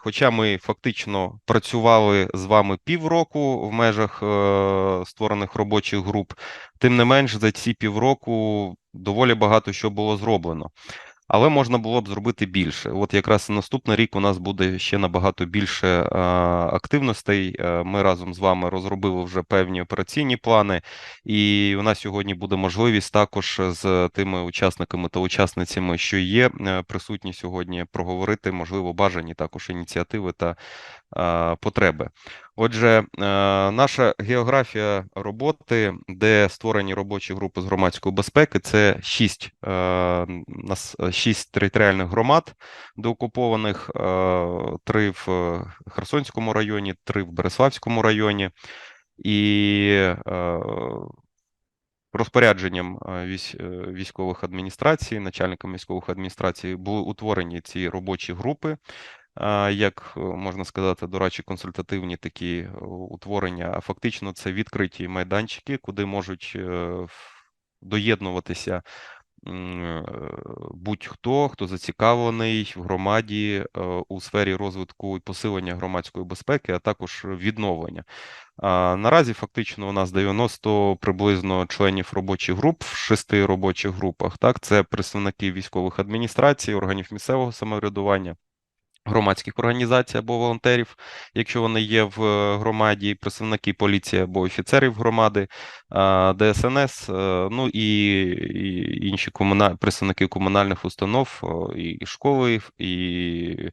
Хоча ми фактично працювали з вами півроку в межах е, створених робочих груп, тим не менш за ці півроку доволі багато що було зроблено. Але можна було б зробити більше. От якраз наступний рік у нас буде ще набагато більше е, активностей. Е, ми разом з вами розробили вже певні операційні плани, і у нас сьогодні буде можливість також з тими учасниками та учасницями, що є е, присутні сьогодні, проговорити можливо бажані також ініціативи та потреби. Отже, наша географія роботи, де створені робочі групи з громадської безпеки, це шість шість територіальних громад деокупованих, три в Херсонському районі, три в Береславському районі, і розпорядженням військових адміністрацій, начальниками військових адміністрацій були утворені ці робочі групи як е, можна сказати, дорадчі консультативні такі е, утворення, а фактично це відкриті майданчики, куди можуть е, доєднуватися будь-хто, хто зацікавлений в громаді у сфері розвитку і посилення громадської безпеки, а також відновлення. Наразі фактично у нас 90 приблизно членів робочих груп в шести робочих групах. Так, це представники військових адміністрацій, органів місцевого самоврядування громадських організацій або волонтерів, якщо вони є в е, громаді, представники поліції або офіцерів громади, ДСНС, е, ну і, інші комуна... представники комунальних установ, і школи, і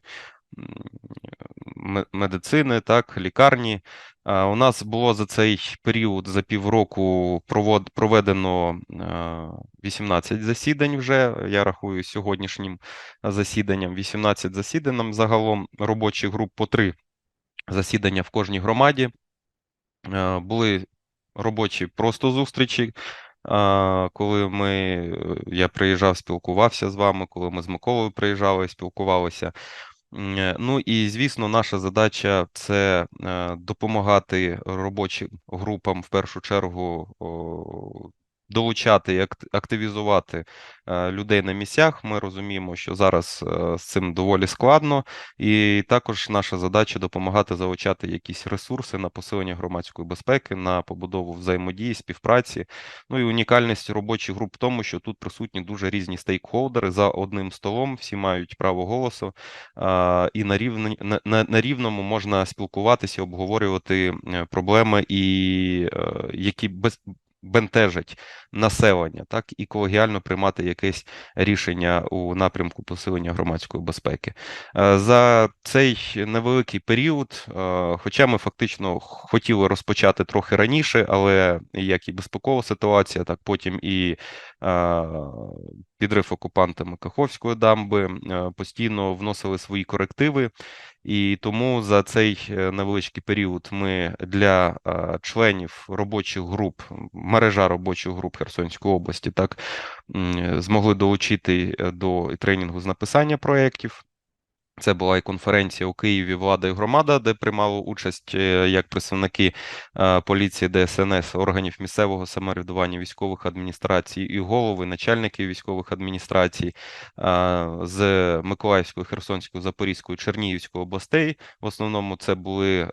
медицини, так, лікарні. У нас було за цей період за півроку проведено 18 засідань вже. Я рахую сьогоднішнім засіданням 18 засідань загалом робочих груп по три засідання в кожній громаді. Були робочі просто зустрічі. Коли ми, я приїжджав, спілкувався з вами, коли ми з Миколою приїжджали, спілкувалися. Е, ну і звісно, наша задача це е, допомагати робочим групам в першу чергу долучати і активізувати е, людей на місцях. Ми розуміємо, що зараз е, з цим доволі складно, і також наша задача допомагати залучати якісь ресурси на посилення громадської безпеки, на побудову взаємодії, співпраці. Ну і унікальність робочих груп в тому, що тут присутні дуже різні стейкхолдери за одним столом, всі мають право голосу, і на рівні на, на, на рівному можна спілкуватися, обговорювати е, проблеми, і які без бентежать населення, так і колегіально приймати якесь рішення у напрямку посилення громадської безпеки. Е, за цей невеликий період, е, хоча ми фактично хотіли розпочати трохи раніше, але як і безпекова ситуація, так потім і е, підрив окупантами Каховської дамби постійно вносили свої корективи. І тому за цей невеличкий період ми для членів робочих груп, мережа робочих груп Херсонської області, так змогли долучити е, до тренінгу з написання проєктів. Це була і конференція у Києві Влада і громада, де приймали участь е, як представники е, поліції, ДСНС, органів місцевого самоврядування, військових адміністрацій і голови, начальники військових адміністрацій з Миколаївської, Херсонської, Запорізької, Чернігівської областей. В основному це були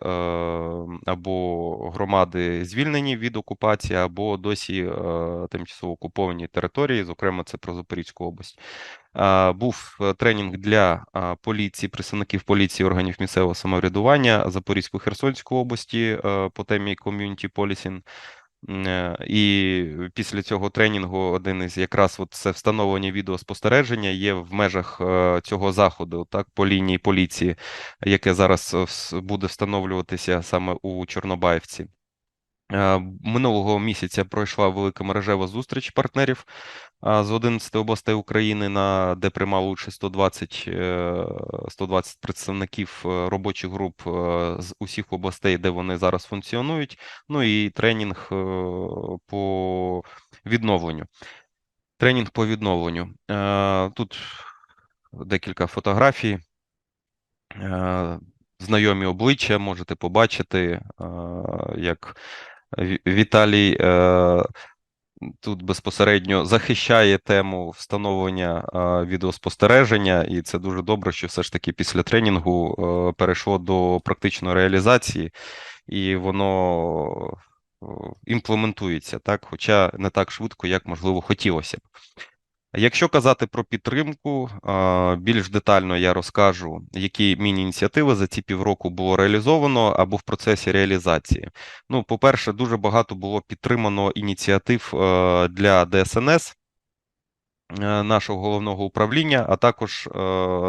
або громади звільнені від окупації, або досі тимчасово окуповані території, зокрема, це про Запорізьку область. Був е, тренінг для поліції, представників поліції органів місцевого самоврядування Запорізької Херсонської області е, по темі ком'юніті полісін. І після цього тренінгу один із якраз от це встановлення відеоспостереження є в межах е, цього заходу, так по лінії поліції, яке зараз буде встановлюватися саме у Чорнобаївці. Минулого місяця пройшла велика мережева зустріч партнерів з 11 областей України, на де приймало участь 120 120 е, представників е, робочих груп е, з усіх областей, де вони зараз функціонують. Ну і тренінг по відновленню. Тренінг по відновленню. Тут декілька фотографій. Знайомі обличчя можете побачити, як Віталій тут безпосередньо захищає тему встановлення е, відеоспостереження, і це дуже добре, що все ж таки після тренінгу е, перейшло до практичної реалізації, і воно е, імплементується так, хоча не так швидко, як можливо хотілося б. Якщо казати про підтримку, більш детально я розкажу, які міні-ініціативи за ці півроку було реалізовано або в процесі реалізації. Ну, по-перше, дуже багато було підтримано ініціатив для ДСНС. Е, нашого головного управління, а також е,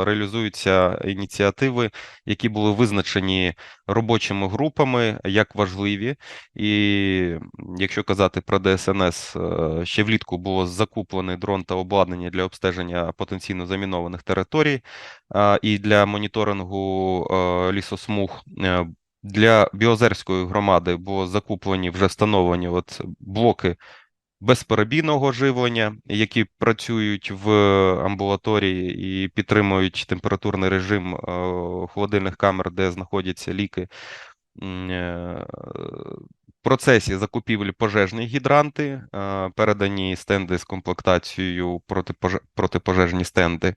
реалізуються ініціативи, які були визначені робочими групами як важливі. І якщо казати про ДСНС, е, ще влітку було закуплений дрон та обладнання для обстеження потенційно замінованих територій і для моніторингу лісосмуг. Для Біозерської громади було закуплені вже встановлені от блоки безперебійного живлення, які працюють в амбулаторії і підтримують температурний режим е, холодильних камер, де знаходяться ліки. Е, процесі закупівлі пожежні гідранти, е, передані стенди з комплектацією протипожежні стенди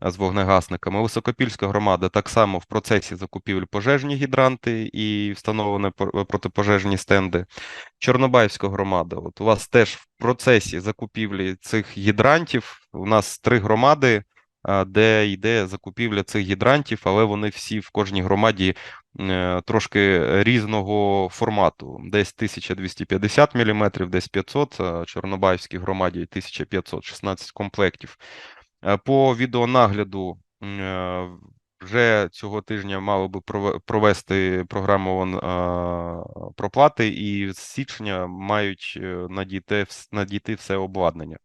з вогнегасниками. Високопільська громада так само в процесі закупівлі пожежні гідранти і встановлені протипожежні стенди. Чорнобаївська громада. От у вас теж в процесі закупівлі цих гідрантів. У нас три громади, де йде закупівля цих гідрантів, але вони всі в кожній громаді е, трошки різного формату. Десь 1250 мм, десь 500, а Чорнобаївській громаді 1500, 16 комплектів. Е, по відеонагляду е, вже цього тижня мало би провести програму проплати, і з січня мають надійти все обладнання.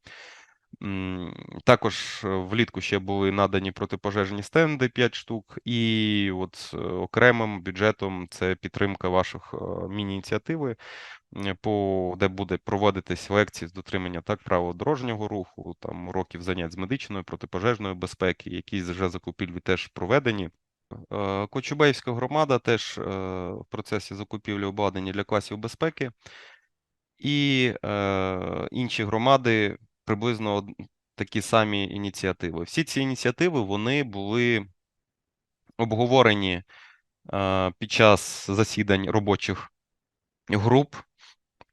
Також влітку ще були надані протипожежні стенди 5 штук, і от окремим бюджетом це підтримка ваших міні-ініціативи по де буде проводитись лекції з дотримання так правил дорожнього руху, там уроків занять з медичної протипожежної безпеки, якісь вже закупівлі теж проведені. Е, Кочубейська громада теж е, в процесі закупівлі обладнання для класів безпеки, і е, інші громади приблизно такі самі ініціативи. Всі ці ініціативи вони були обговорені під час засідань робочих груп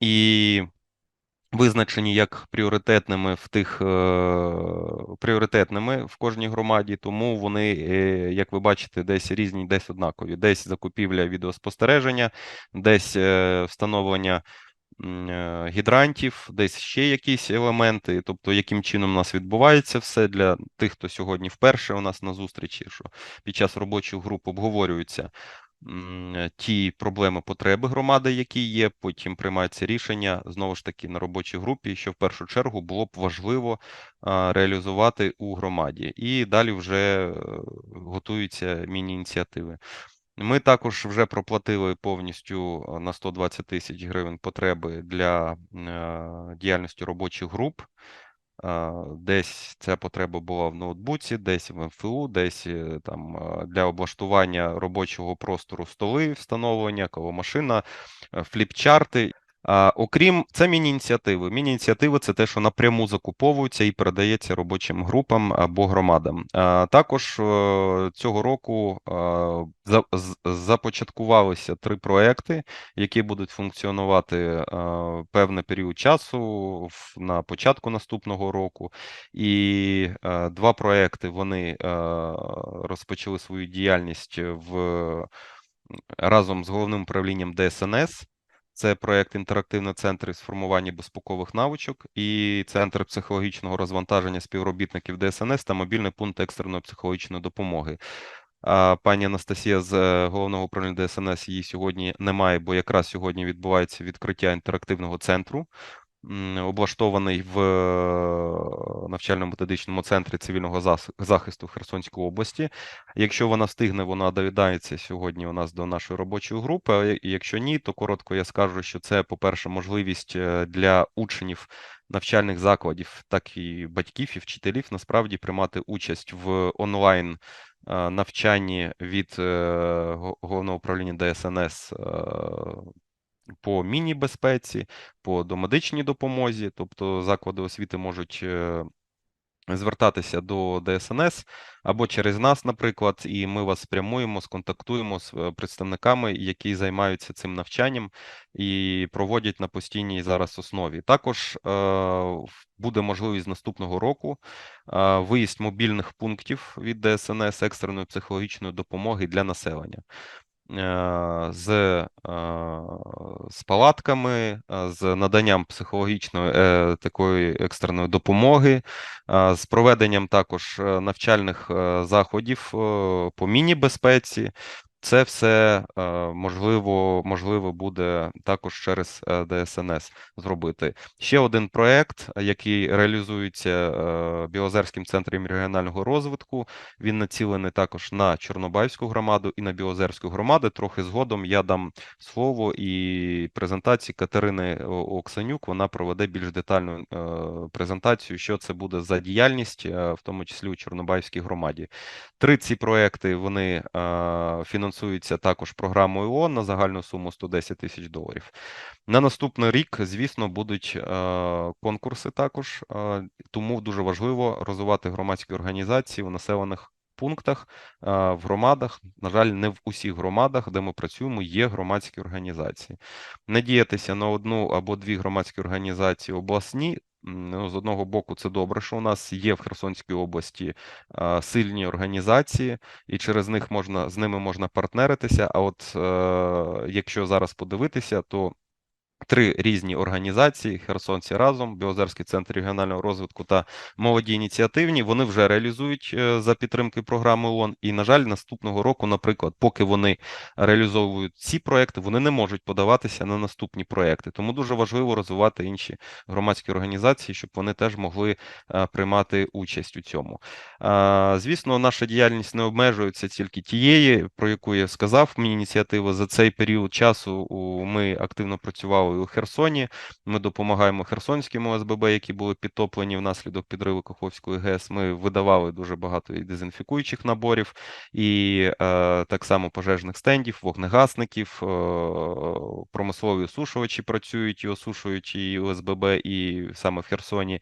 і визначені як пріоритетними в тих е, пріоритетними в кожній громаді, тому вони, е, як ви бачите, десь різні, десь однакові. Десь закупівля відеоспостереження, десь е, встановлення. Гідрантів, десь ще якісь елементи, тобто, яким чином у нас відбувається все для тих, хто сьогодні вперше у нас на зустрічі, що під час робочих груп обговорюються ті проблеми, потреби громади, які є. Потім приймається рішення знову ж таки на робочій групі, що в першу чергу було б важливо реалізувати у громаді, і далі вже е, готуються міні-ініціативи. Ми також вже проплатили повністю на 120 тисяч гривень потреби для е, діяльності робочих груп. Десь ця потреба була в ноутбуці, десь в МФУ, десь е, там для облаштування робочого простору столи, встановлення, коломашина, е, фліпчарти. Окрім це міні-ініціативи. Міні-ініціативи це те, що напряму закуповується і передається робочим групам або громадам. Також е, цього року започаткувалися три проекти, які будуть функціонувати певний період часу на початку наступного року. І два проекти вони розпочали свою діяльність в разом з головним управлінням ДСНС. Це проєкт інтерактивний центр з формування безпекових навичок і центр психологічного розвантаження співробітників ДСНС та мобільний пункт екстреної психологічної допомоги. Пані Анастасія з е, головного управління ДСНС її сьогодні немає, бо якраз сьогодні відбувається відкриття інтерактивного центру облаштований в е, навчально-методичному центрі цивільного захисту в Херсонській області. Якщо вона встигне, вона доїдається сьогодні у нас до нашої робочої групи. Якщо ні, то коротко я скажу, що це, по-перше, можливість е, для учнів навчальних закладів, так і батьків і вчителів насправді приймати участь в онлайн. Е, навчанні від головного управління ДСНС по міні-безпеці, по домедичній допомозі, тобто заклади освіти можуть е, звертатися до ДСНС або через нас, наприклад, і ми вас спрямуємо, сконтактуємо з е, представниками, які займаються цим навчанням і проводять на постійній зараз основі. Також е, буде можливість наступного року е, виїзд мобільних пунктів від ДСНС екстреної психологічної допомоги для населення. Е, з е, з палатками, е, з наданням психологічної такої екстреної допомоги, з проведенням також навчальних заходів по міні-безпеці, це все е, можливо можливо буде також через е, ДСНС зробити. Ще один проект, який реалізується е, Білозерським центром регіонального розвитку. Він націлений також на Чорнобайську громаду і на Білозерську громаду. Трохи згодом я дам слово і презентації Катерини Оксанюк. Вона проведе більш детальну презентацію, що це буде за діяльність, в тому числі у Чорнобайській громаді. Три ці проекти вони фінансуються фінансується також програмою ООН на загальну суму 110 тисяч доларів. На наступний рік, звісно, будуть е, конкурси також, е, тому дуже важливо розвивати громадські організації у населених пунктах е, в громадах. На жаль, не в усіх громадах, де ми працюємо, є громадські організації. Надіятися на одну або дві громадські організації обласні Ну, З одного боку, це добре, що у нас є в Херсонській області сильні організації, і через них можна з ними можна партнеритися. А от е, якщо зараз подивитися, то Три різні організації: Херсонці разом, Біозерський центр регіонального розвитку та молоді ініціативні. Вони вже реалізують е, за підтримки програми ООН. І, на жаль, наступного року, наприклад, поки вони реалізовують ці проекти, вони не можуть подаватися на наступні проекти. Тому дуже важливо розвивати інші громадські організації, щоб вони теж могли е, приймати участь у цьому. Звісно, наша діяльність не обмежується тільки тієї, про яку я сказав. Мені ініціативи за цей період часу ми активно працювали у Херсоні. Ми допомагаємо Херсонським ОСББ, які були підтоплені внаслідок підриву Каховської ГЕС. Ми видавали дуже багато і дезінфікуючих наборів, і е, так само пожежних стендів, вогнегасників, е, промислові осушувачі працюють і осушують і ОСББ, і саме в Херсоні.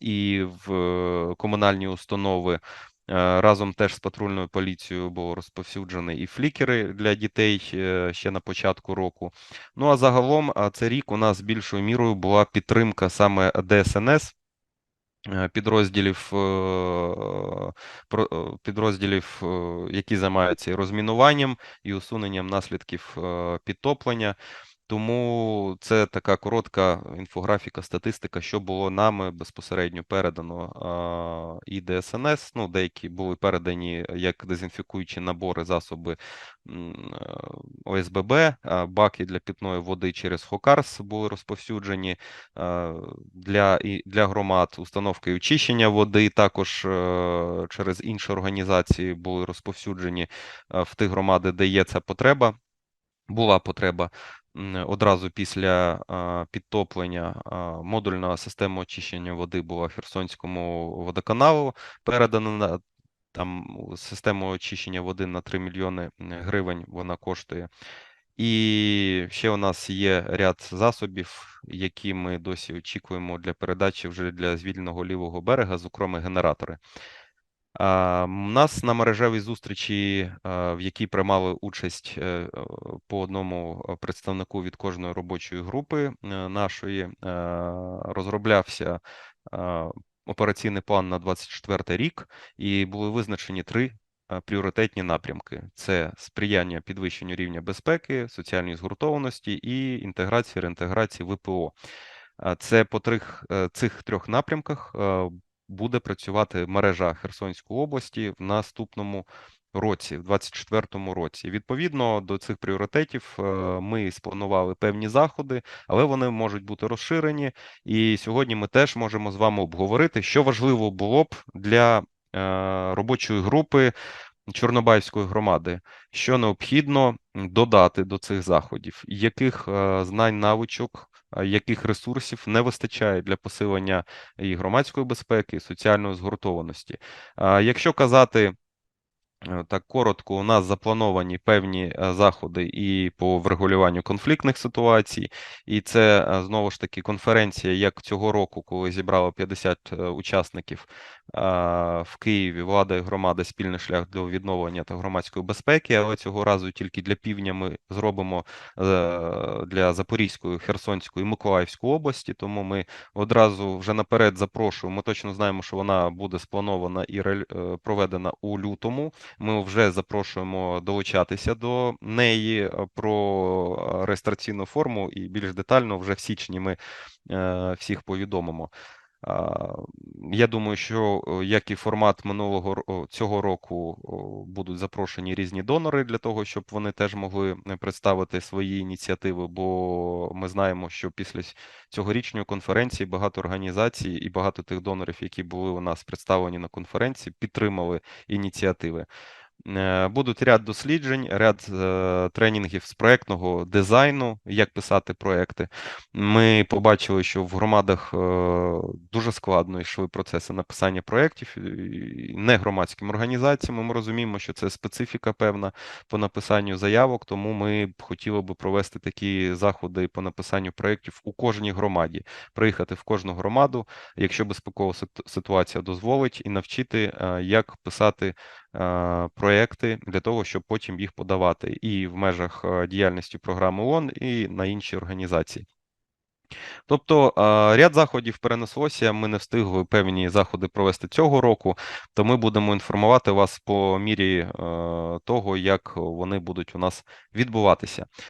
І в е, комунальні установи разом теж з патрульною поліцією було розповсюджені і флікери для дітей е, ще на початку року. Ну а загалом, цей рік у нас більшою мірою була підтримка саме ДСНС. Е, підрозділів, підрозділів, які займаються розмінуванням і усуненням наслідків підтоплення. Тому це така коротка інфографіка, статистика, що було нами безпосередньо передано і ДСНС. Ну, деякі були передані як дезінфікуючі набори, засоби ОСББ, баки для питної води через Хокарс були розповсюджені для для громад, установки і очищення води також е, через інші організації були розповсюджені в тих громади, де є ця потреба. Була потреба одразу після підтоплення модульна система очищення води була Херсонському водоканалу передана на там систему очищення води на 3 мільйони гривень вона коштує. І ще у нас є ряд засобів, які ми досі очікуємо для передачі вже для звільненого лівого берега, зокрема генератори. У нас на мережевій зустрічі, в якій приймали участь е, по одному представнику від кожної робочої групи е, нашої, е, розроблявся операційний план на 24 рік, і були визначені три пріоритетні напрямки: це сприяння підвищенню рівня безпеки, соціальної згуртованості і інтеграції реінтеграції ВПО. Це по трих цих трьох напрямках буде працювати мережа Херсонської області в наступному році, в 2024 році. Відповідно до цих пріоритетів, е, ми спланували певні заходи, але вони можуть бути розширені. І сьогодні ми теж можемо з вами обговорити, що важливо було б для е, робочої групи. Чорнобайської громади, що необхідно додати до цих заходів, яких е, знань навичок яких ресурсів не вистачає для посилення і громадської безпеки, і соціальної згуртованості. Якщо казати Е, Так, коротко, у нас заплановані певні е, заходи і по врегулюванню конфліктних ситуацій, і це е, знову ж таки конференція, як цього року, коли зібрало 50 е, учасників в Києві, влада і громада спільний шлях до відновлення та громадської безпеки. Але цього разу тільки для півдня ми зробимо е, для Запорізької, Херсонської і Миколаївської області. Тому ми одразу вже наперед запрошуємо. Ми точно знаємо, що вона буде спланована і е, проведена у лютому. Ми вже запрошуємо долучатися до неї е, про реєстраційну форму і більш детально вже в січні ми всіх повідомимо. Я думаю, що як і формат минулого цього року будуть запрошені різні донори для того, щоб вони теж могли е, представити свої ініціативи, бо ми знаємо, що після цьогорічної конференції багато організацій і багато тих донорів, які були у нас представлені на конференції, підтримали ініціативи. Е, Будуть ряд досліджень, ряд е, тренінгів з проектного дизайну, як писати проекти. Ми побачили, що в громадах е, дуже складно йшли процеси написання проєктів не громадським організаціям. Ми розуміємо, що це специфіка певна по написанню заявок, тому ми б хотіли би провести такі заходи по написанню проєктів у кожній громаді, приїхати в кожну громаду, якщо безпекова ситуація дозволить, і навчити, е, як писати проекти для того, щоб потім їх подавати і в межах е, діяльності програми ООН, і на інші організації. Тобто е, ряд заходів перенеслося. Ми не встигли певні заходи провести цього року, то ми будемо інформувати вас по мірі е, того, як вони будуть у нас відбуватися.